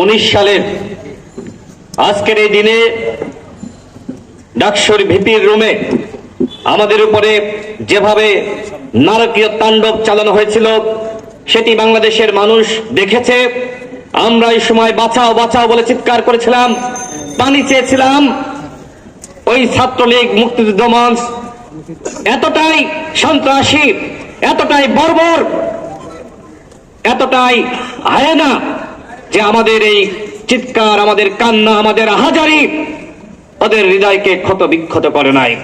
উনিশ সালের আজকের এই দিনে ডাকসুর ভিপির রুমে আমাদের উপরে যেভাবে নারকীয় তাণ্ডব চালানো হয়েছিল, সেটি বাংলাদেশের মানুষ দেখেছে। আমরা এই সময় বাঁচাও বাঁচাও বলে চিৎকার করেছিলাম, পানি চেয়েছিলাম। ওই ছাত্রলীগ, মুক্তিযুদ্ধ মঞ্চ, এতটাই সন্ত্রাসী, এতটাই বর্বর এতটাই আয়না যে আমাদের এই চিৎকার, আমাদের কান্না, আমাদের আহাজারি ওদের হৃদয়কে ক্ষত বিক্ষত করে নাই।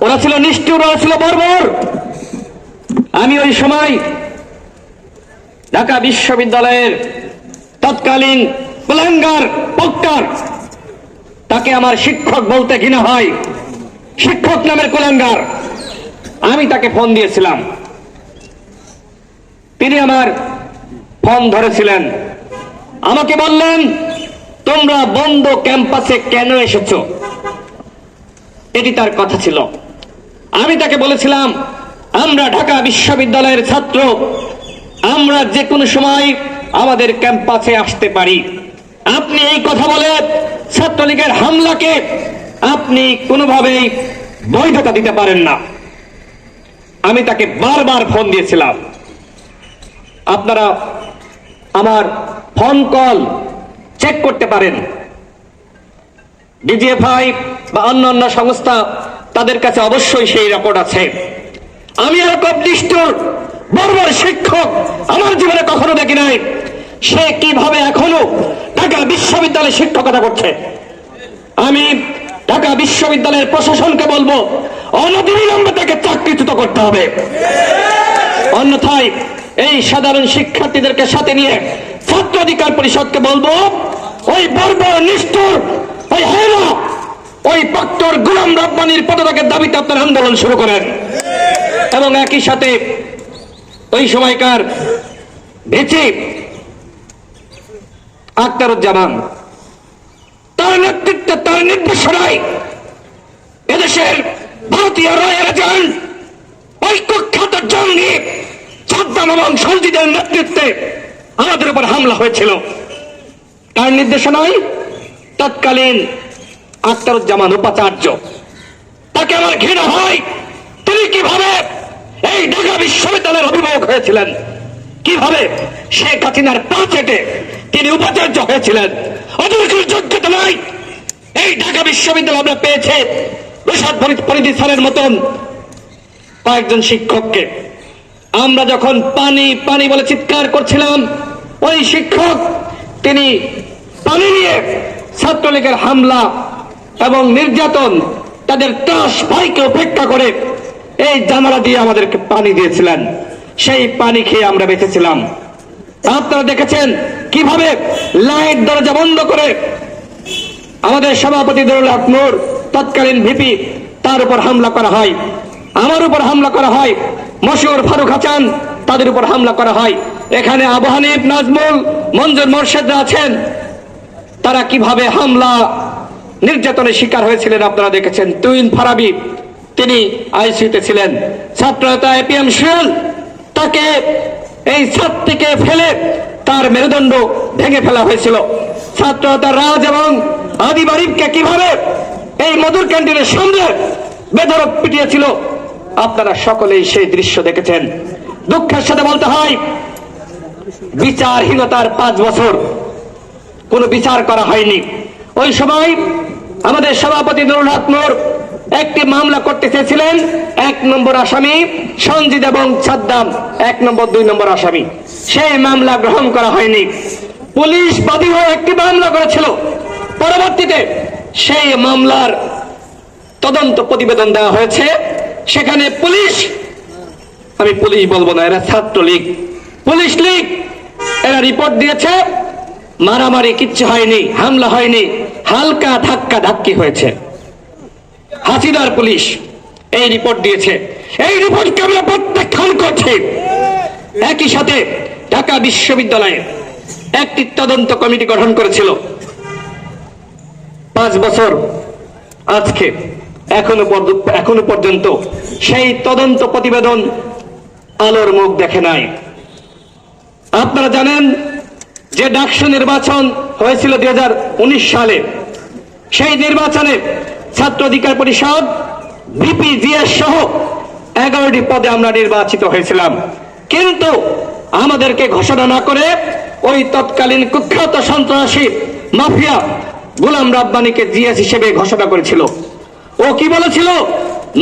ওরা ছিল নিষ্ঠুর, ওরা ছিল বর্বর। আমি ওই সময় ঢাকা বিশ্ববিদ্যালয়ের তৎকালীন কুলাঙ্গার পক্টার তাকে আমার শিক্ষক বলতে ঘৃণা হয়। শিক্ষক নামের কুলাঙ্গার। আমি তাকে ফোন দিয়েছিলাম। তিনি আমার ফোন ধরেছিলেন। আমাকে বললেন, তোমরা বন্ধ ক্যাম্পাসে কেন এসেছ? এটি তার কথা ছিল। আমি তাকে বলেছিলাম, আমরা ঢাকা বিশ্ববিদ্যালয়ের ছাত্র। আমরা যে কোনো সময় আমাদের ক্যাম্পাসে আসতে পারি। আপনি এই কথা বলে ছাত্রলীগের হামলাকে আপনি কোনোভাবেই বৈধতা দিতে পারেন না। আমি তাকে বারবার ফোন দিয়েছিলাম। আপনারা আমার ফোন কল চেক করতে পারেন। ডিজিএফআই বা অন্যান্য সংস্থা তাদের কাছে অবশ্যই সেই রেকর্ড আছে। আমি এরকম নিষ্ঠুর, বর্বর শিক্ষক, আমার জীবনে কখনো দেখি নাই। সে কীভাবে এখনও ঢাকা বিশ্ববিদ্যালয়ে শিক্ষকতা করছে? আমি ঢাকা বিশ্ববিদ্যালয়ের প্রশাসনকে বলব অনবিলম্বে তাকে চাকরিচ্যুত করতে হবে। অন্যথায় এই সাধারণ শিক্ষার্থীদেরকে সাথে নিয়ে ছাত্র অধিকার পরিষদকে বলব, ওই বর্বর নিষ্ঠুর, ওই ওই গুলাম রব্বানির দাবিতে আপনার আন্দোলন শুরু করেন। এবং একই সাথে ওই সময়কার বেঁচে আক্তারুজ্জামান তার নেতৃত্বে, তার নির্দেশনায় এদেশের ভারতীয় রয়ের এজেন্ট ওই কুখ্যাত জঙ্গি আমাদের উপর হামলা হয়েছিল। তার নির্দেশনায় তৎকালীন আক্তারুজ্জামান উপাচার্য, তাকে আমার ঘৃণা হয়। তিনি কীভাবে এই ঢাকা বিশ্ববিদ্যালয়ের অভিভাবক হয়েছিলেন? কীভাবে শেখ হাসিনার পা চেটে তিনি উপাচার্য হয়েছিলেন? কোনো যোগ্যতা নাই। এই ঢাকা বিশ্ববিদ্যালয় আমরা পেয়েছে। রুশাদ পরিধি স্যারের মতন কয়েকজন শিক্ষককে। আমরা যখন পানি পানি বলে চিৎকার করছিলাম, ওই শিক্ষক তিনি পানি নিয়ে ছাত্রলীগের হামলা এবং নির্যাতন তাদের টাস ভাইকে উপেক্ষা করে এই জানালা দিয়ে আমাদেরকে পানি দিয়েছিলেন। সেই পানি খেয়ে আমরা বেঁচেছিলাম। আপনারা দেখেছেন কীভাবে লাইট দরজা বন্ধ করে আমাদের সভাপতি দরুল আকনুর তৎকালীন ভিপি, তার উপর হামলা করা হয়। আমার উপর হামলা করা হয়। মশিউর ফারুক হাসান, তাদের উপর হামলা করা হয়। এখানে আবু হানিফ, নাজমুল, মঞ্জুর মোর্শেদরা আছেন। তারা কীভাবে হামলা নির্যাতনের শিকার হয়েছিলেন আপনারা দেখেছেন। তুইন ফারাবি, তিনি আইসিউতে ছিলেন। ছাত্রতা এপিএম শিয়াল তাকে এই ছাদ থেকে ফেলে তার মেরুদণ্ড ভেঙে ফেলা হয়েছিল। ছাত্রতা রাজ এবং আদি বারিফকে কীভাবে এই মধুর ক্যান্টিনের সামনে বেধরক পিটিয়েছিল আপনারা সকলেই সেই দৃশ্য দেখেছেন। দুঃখের সাথে বলতে হয়, বিচারহীনতার পাঁচ বছর কোনো বিচার করা হয়নি। ওই সময় আমাদের সভাপতি নুরুল হক নূর একটি মামলা করতে চেয়েছিলেন, এক নম্বর আসামি সঞ্জিত এবং সাদ্দাম, এক নম্বর, দুই নম্বর আসামি। সেই মামলা গ্রহণ করা হয়নি। পুলিশ বাদী হয়ে একটি মামলা করেছিল। পরবর্তীতে সেই মামলার তদন্ত প্রতিবেদন দেওয়া হয়েছে। সেখানে পুলিশ, আমি পুলিশ বলব না, এরা ছাত্রলীগ। পুলিশ লীগ, এরা রিপোর্ট দিয়েছে, মারামারি কিচ্ছু হয়নি, হামলা হয়নি, হালকা ধাক্কা ধাক্কি হয়েছে। হাসিদার পুলিশ এই রিপোর্ট দিয়েছে। এই রিপোর্টকে আমরা প্রত্যাখ্যান করছি। একই সাথে ঢাকা বিশ্ববিদ্যালয়ে একটি তদন্ত কমিটি গঠন করেছিল। পাঁচ বছর আজকে এখনও এখনও পর্যন্ত সেই তদন্ত প্রতিবেদন আলোর মুখ দেখে নাই। আপনারা জানেন যে ডাকসু নির্বাচন হয়েছিল দুই সালে। সেই নির্বাচনে ছাত্র অধিকার পরিষদ বিপিজিএস সহ এগারোটি পদে আমরা নির্বাচিত হয়েছিলাম। কিন্তু আমাদেরকে ঘোষণা না করে ওই তৎকালীন কুখ্যাত সন্ত্রাসী মাফিয়া গোলাম রাব্বানিকে জিএস হিসেবে ঘোষণা করেছিল। ও কি বলেছিল?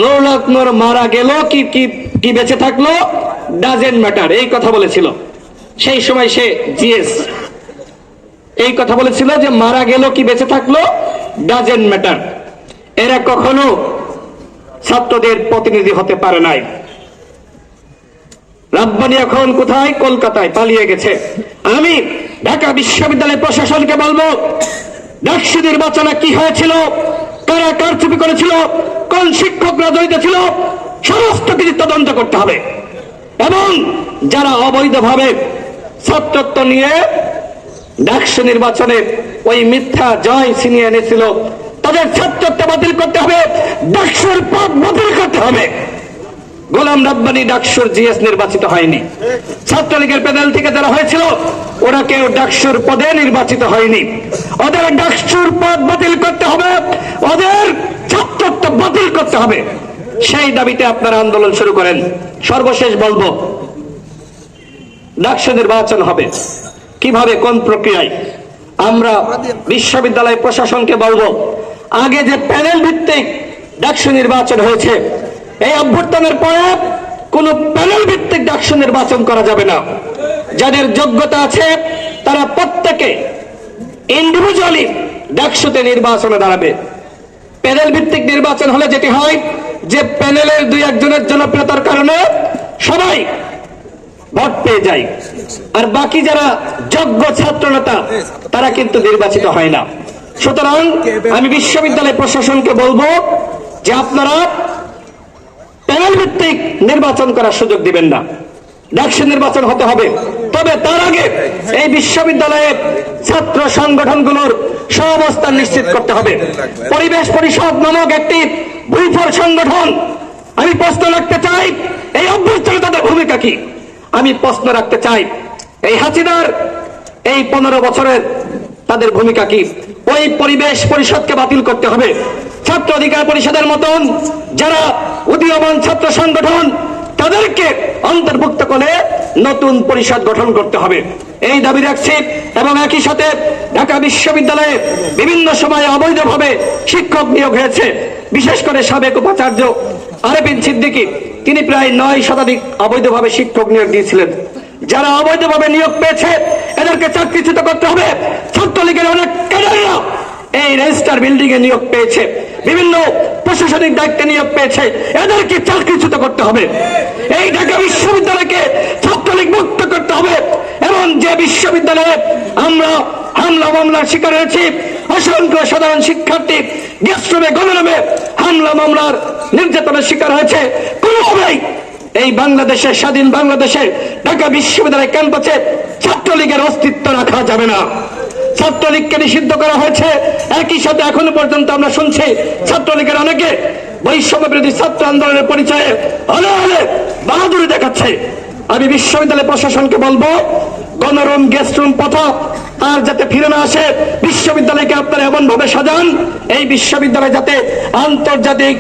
নুরুল হক নূর মারা গেল, কি কি বেঁচে থাকল? ডাজেন্ট ম্যাটার এই কথা বলেছিল। সেই সময় সে জিএস, এই কথা বলেছিল যে মারা গেল, কি বেঁচে থাকল? ডাজেন্ট ম্যাটার এরা কখনো ছাত্রদের প্রতিনিধি হতে পারে নাই। রাব্বানি এখন কোথায়? কলকাতায় পালিয়ে গেছে। আমি ঢাকা বিশ্ববিদ্যালয় প্রশাসনকে বলব, ডাকসু নির্বাচনে কি হয়েছিল? কারা কারচুপি করেছিল, কোন শিক্ষকরা জড়িত ছিল, সমস্ত কিছু তদন্ত করতে হবে। এবং যারা অবৈধভাবে ছাত্রত্ব নিয়ে ডাকসু নির্বাচনে ওই মিথ্যা জয় ছিনিয়ে এনেছিল, তাদের ছাত্রত্ব বাতিল করতে হবে, ডাকসুর পথ বাতিল করতে হবে। গোলাম রাব্বানি ডাকসুর জিএস নির্বাচিত হয়নি। ছাত্রলীগের প্যানেল থেকে যারা হয়েছিল, ওরা কেউ ডাকসুর পদে নির্বাচিত হয়নি। ওদের ডাকসুর পদ বাতিল করতে হবে, ওদের ছাত্রত্ব বাতিল করতে হবে। সেই দাবিতে আপনারা আন্দোলন শুরু করেন। সর্বশেষ বলব, ডাকসু নির্বাচন হবে। কীভাবে, কোন প্রক্রিয়ায়? আমরা বিশ্ববিদ্যালয় প্রশাসনকে বলব, আগে যে প্যানেল ভিত্তিক ডাকসু নির্বাচন হয়েছে এই অভ্যর্থনের পরে কোন প্যানেল ভিত্তিক ডাকসু নির্বাচন করা যাবে না। যাদের যোগ্যতা আছে, তারা প্রত্যেকে ইন্ডিভিজুয়ালি ডাকসুতে নির্বাচনে দাঁড়াবে। প্যানেল ভিত্তিক নির্বাচন হলে যেটি হয়, যে প্যানেলের দুই একজনের জনপ্রিয়তার কারণে সবাই ভোট পেয়ে যায়। আর বাকি যারা যোগ্য ছাত্র নেতা, তারা কিন্তু নির্বাচিত হয় না। সুতরাং আমি বিশ্ববিদ্যালয় প্রশাসনকে বলব যে আপনারা প্যানেল ভিত্তিক নির্বাচন করার সুযোগ দিবেন না। ডাকসু নির্বাচন হতে হবে। তবে তার আগে এই বিশ্ববিদ্যালয়ে ছাত্র সংগঠনগুলোর সহাবস্থান নিশ্চিত করতে হবে। পরিবেশ পরিষদ নামক একটি ভূফর সংগঠন। আমি প্রশ্ন রাখতে চাই, এই অভ্যর্থনে তাদের ভূমিকা কি? আমি প্রশ্ন রাখতে চাই, এই হাসিনার এই পনেরো বছরের তাদের ভূমিকা কি? ওই পরিবেশ পরিষদকে বাতিল করতে হবে। ছাত্র অধিকার পরিষদের মতন যারা উদীয়মান ছাত্র সংগঠন, তাদেরকে অন্তর্ভুক্ত করে নতুন পরিষদ গঠন করতে হবে। এই দাবি রাখছি এবং একই সাথে ঢাকা বিশ্ববিদ্যালয়ে বিভিন্ন সময়ে অবৈধভাবে শিক্ষক নিয়োগ হয়েছে। বিশেষ করে সাবেক উপাচার্য আরেফিন সিদ্দিকী, তিনি প্রায় নয় শতাধিক অবৈধভাবে শিক্ষক নিয়োগ দিয়েছিলেন। যারা অবৈধভাবে নিয়োগ পেয়েছে, এদেরকে চাকরিচ্যুত করতে হবে। ছাত্রলীগের অনেক ক্যাডাররা এই রেজিস্টার বিল্ডিং এ নিয়োগ পেয়েছে। বিভিন্ন প্রশাসনিক দায়িত্বে নিয়োগ পেয়েছে। এদেরকে চাকরিচ্যুত করতে হবে। এই ঢাকা বিশ্ববিদ্যালয়কে ছাত্রলীগ মুক্ত করতে হবে। এবং যে বিশ্ববিদ্যালয়ে আমরা হামলা মামলার শিকার হয়েছি, অসংখ্য সাধারণ শিক্ষার্থী গেস্টরুমে, গণরুমে হামলা মামলার নির্যাতনের শিকার হয়েছে। কোনোভাবেই এই বাংলাদেশের স্বাধীন বাংলাদেশে ঢাকা বিশ্ববিদ্যালয় ক্যাম্পাসে ছাত্রলীগের অস্তিত্ব রাখা যাবে না। ছাত্রলীগকে নিষিদ্ধ করা হয়েছে। একই সাথে এখনও পর্যন্ত আমরা শুনছি ছাত্রলীগের অনেকে বৈষম্য বিরোধী ছাত্র আন্দোলনের পরিচয়ে হলে হলে বাহাদুরি দেখাচ্ছে। আমি বিশ্ববিদ্যালয় প্রশাসনকে বলব, গণরুম, গেস্ট রুম, পথা, আর যাতে ফিরে না আসে, বিশ্ববিদ্যালয়কে আপনারা এমন ভাবে সাজান, এই বিশ্ববিদ্যালয় যাতে আন্তর্জাতিক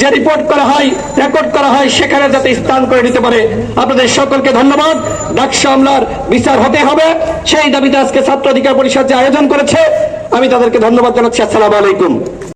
যে রিপোর্ট করা হয় রেকর্ড করা হয়, সেখানে যাতে স্থান করে নিতে পারে। আপনাদের সকলকে ধন্যবাদ। ডাকসা আমলার বিচার হতে হবে। সেই দাবিতে আজকে ছাত্র অধিকার পরিষদ যে আয়োজন করেছে, আমি তাদেরকে ধন্যবাদ জানাচ্ছি। আসসালাম আলাইকুম।